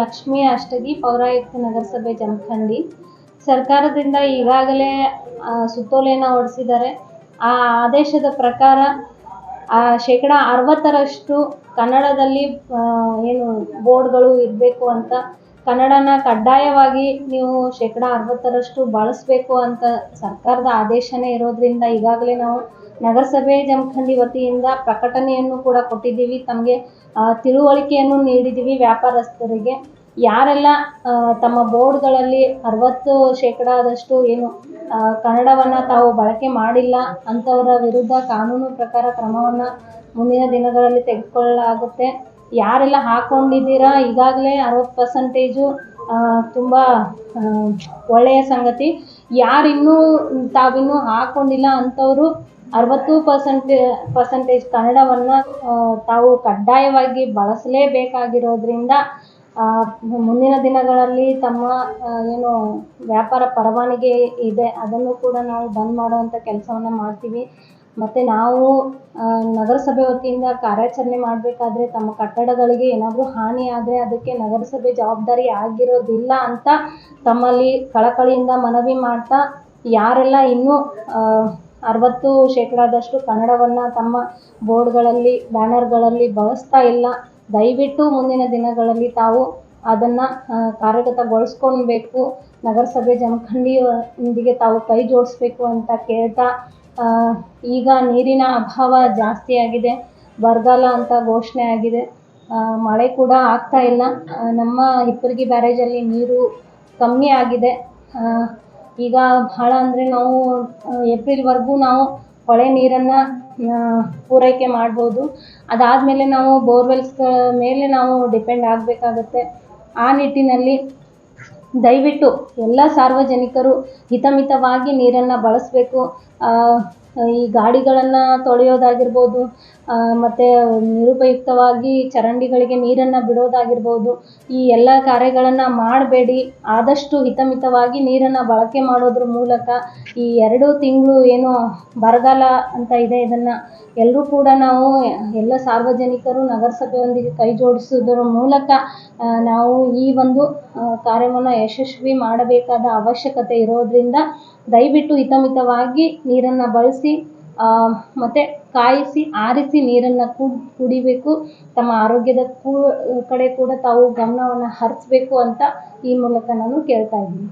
ಲಕ್ಷ್ಮೀ ಅಷ್ಟಗಿ ಪೌರಾಯುಕ್ತ ನಗರಸಭೆ ಜಮಖಂಡಿ ಸರ್ಕಾರದಿಂದ ಈಗಾಗಲೇ ಸುತ್ತೋಲೆಯನ್ನು ಹೊರಡಿಸಿದ್ದಾರೆ ಆ ಆದೇಶದ ಪ್ರಕಾರ ಶೇಕಡ ಅರವತ್ತರಷ್ಟು ಕನ್ನಡದಲ್ಲಿ ಏನು ಬೋರ್ಡ್ಗಳು ಇರಬೇಕು ಅಂತ ಕನ್ನಡನ ಕಡ್ಡಾಯವಾಗಿ ನೀವು ಶೇಕಡ ಅರವತ್ತರಷ್ಟು ಬಳಸಬೇಕು ಅಂತ ಸರ್ಕಾರದ ಆದೇಶನೇ ಇರೋದ್ರಿಂದ ಈಗಾಗಲೇ ನಾವು ನಗರಸಭೆ ಜಮಖಂಡಿ ವತಿಯಿಂದ ಪ್ರಕಟಣೆಯನ್ನು ಕೂಡ ಕೊಟ್ಟಿದ್ದೀವಿ. ತಮಗೆ ತಿಳುವಳಿಕೆಯನ್ನು ನೀಡಿದ್ದೀವಿ ವ್ಯಾಪಾರಸ್ಥರಿಗೆ. ಯಾರೆಲ್ಲ ತಮ್ಮ ಬೋರ್ಡ್ಗಳಲ್ಲಿ ಅರವತ್ತು ಶೇಕಡಾದಷ್ಟು ಏನು ಕನ್ನಡವನ್ನು ತಾವು ಬಳಕೆ ಮಾಡಿಲ್ಲ ಅಂಥವರ ವಿರುದ್ಧ ಕಾನೂನು ಪ್ರಕಾರ ಕ್ರಮವನ್ನು ಮುಂದಿನ ದಿನಗಳಲ್ಲಿ ತೆಗೆದುಕೊಳ್ಳಲಾಗುತ್ತೆ. ಯಾರೆಲ್ಲ ಹಾಕ್ಕೊಂಡಿದ್ದೀರಾ ಈಗಾಗಲೇ ಅರವತ್ತು ಪರ್ಸೆಂಟೇಜು ತುಂಬ ಒಳ್ಳೆಯ ಸಂಗತಿ. ಯಾರಿನ್ನೂ ತಾವಿನ್ನೂ ಹಾಕ್ಕೊಂಡಿಲ್ಲ ಅಂಥವರು ಅರವತ್ತು ಪರ್ಸೆಂಟ್ ಪರ್ಸೆಂಟೇಜ್ ಕನ್ನಡವನ್ನು ತಾವು ಕಡ್ಡಾಯವಾಗಿ ಬಳಸಲೇಬೇಕಾಗಿರೋದ್ರಿಂದ ಮುಂದಿನ ದಿನಗಳಲ್ಲಿ ತಮ್ಮ ಏನು ವ್ಯಾಪಾರ ಪರವಾನಿಗೆ ಇದೆ, ಅದನ್ನು ಕೂಡ ನಾವು ಬಂದ್ ಮಾಡುವಂಥ ಕೆಲಸವನ್ನು ಮಾಡ್ತೀವಿ. ಮತ್ತು ನಾವು ನಗರಸಭೆ ವತಿಯಿಂದ ಕಾರ್ಯಾಚರಣೆ ಮಾಡಬೇಕಾದ್ರೆ ತಮ್ಮ ಕಟ್ಟಡಗಳಿಗೆ ಏನಾದರೂ ಹಾನಿ ಆದರೆ ಅದಕ್ಕೆ ನಗರಸಭೆ ಜವಾಬ್ದಾರಿ ಆಗಿರೋದಿಲ್ಲ ಅಂತ ತಮ್ಮಲ್ಲಿ ಕಳಕಳಿಯಿಂದ ಮನವಿ ಮಾಡ್ತಾ ಯಾರೆಲ್ಲ ಇನ್ನೂ ಅರವತ್ತು ಶೇಕಡಾದಷ್ಟು ಕನ್ನಡವನ್ನು ತಮ್ಮ ಬೋರ್ಡ್ಗಳಲ್ಲಿ, ಬ್ಯಾನರ್ಗಳಲ್ಲಿ ಬಳಸ್ತಾ ಇಲ್ಲ. ದಯವಿಟ್ಟು ಮುಂದಿನ ದಿನಗಳಲ್ಲಿ ತಾವು ಅದನ್ನು ಕಾರ್ಯಗತಗೊಳಿಸ್ಕೊಳ್ಬೇಕು. ನಗರಸಭೆ ಜಮಖಂಡಿಯೊಂದಿಗೆ ತಾವು ಕೈ ಜೋಡಿಸ್ಬೇಕು ಅಂತ ಕೇಳ್ತಾ ಈಗ ನೀರಿನ ಅಭಾವ ಜಾಸ್ತಿ ಆಗಿದೆ. ಬರಗಾಲ ಅಂತ ಘೋಷಣೆ ಆಗಿದೆ. ಮಳೆ ಕೂಡ ಆಗ್ತಾ ಇಲ್ಲ. ನಮ್ಮ ಹಿಪ್ಪರಗಿ ಬ್ಯಾರೇಜಲ್ಲಿ ನೀರು ಕಮ್ಮಿ ಆಗಿದೆ. ಈಗ ಭಾಳ ಅಂದರೆ ನಾವು ಏಪ್ರಿಲ್ವರೆಗೂ ನಾವು ಹೊಳೆ ನೀರನ್ನು ಪೂರೈಕೆ ಮಾಡ್ಬೋದು. ಅದಾದಮೇಲೆ ನಾವು ಬೋರ್ವೆಲ್ಸ್ ಮೇಲೆ ನಾವು ಡಿಪೆಂಡ್ ಆಗಬೇಕಾಗತ್ತೆ. ಆ ನಿಟ್ಟಿನಲ್ಲಿ ದಯವಿಟ್ಟು ಎಲ್ಲ ಸಾರ್ವಜನಿಕರು ಹಿತಮಿತವಾಗಿ ನೀರನ್ನು ಬಳಸಬೇಕು. ಈ ಗಾಡಿಗಳನ್ನು ತೊಳೆಯೋದಾಗಿರ್ಬೋದು ಮತ್ತು ನಿರುಪಯುಕ್ತವಾಗಿ ಚರಂಡಿಗಳಿಗೆ ನೀರನ್ನು ಬಿಡೋದಾಗಿರ್ಬೋದು, ಈ ಎಲ್ಲ ಕಾರ್ಯಗಳನ್ನು ಮಾಡಬೇಡಿ. ಆದಷ್ಟು ಹಿತಮಿತವಾಗಿ ನೀರನ್ನು ಬಳಕೆ ಮಾಡೋದ್ರ ಮೂಲಕ ಈ ಎರಡು ತಿಂಗಳು ಏನು ಬರಗಾಲ ಅಂತ ಇದೆ ಇದನ್ನು ಎಲ್ಲರೂ ಕೂಡ ನಾವು ಎಲ್ಲ ಸಾರ್ವಜನಿಕರು ನಗರಸಭೆಯೊಂದಿಗೆ ಕೈ ಜೋಡಿಸೋದ್ರ ಮೂಲಕ ನಾವು ಈ ಒಂದು ಕಾರ್ಯವನ್ನು ಯಶಸ್ವಿ ಮಾಡಬೇಕಾದ ಅವಶ್ಯಕತೆ ಇರೋದ್ರಿಂದ ದಯವಿಟ್ಟು ಹಿತಮಿತವಾಗಿ ನೀರನ್ನು ಬಳಸಿ ಮತ್ತು ಕಾಯಿಸಿ, ಆರಿಸಿ ನೀರನ್ನು ಕುಡಿಬೇಕು. ತಮ್ಮ ಆರೋಗ್ಯದ ಕೂ, ಕಡೆ ಕೂಡ ತಾವು ಗಮನವನ್ನು ಹರಿಸ್ಬೇಕು ಅಂತ ಈ ಮೂಲಕ ನಾನು ಕೇಳ್ತಾ ಇದ್ದೀನಿ.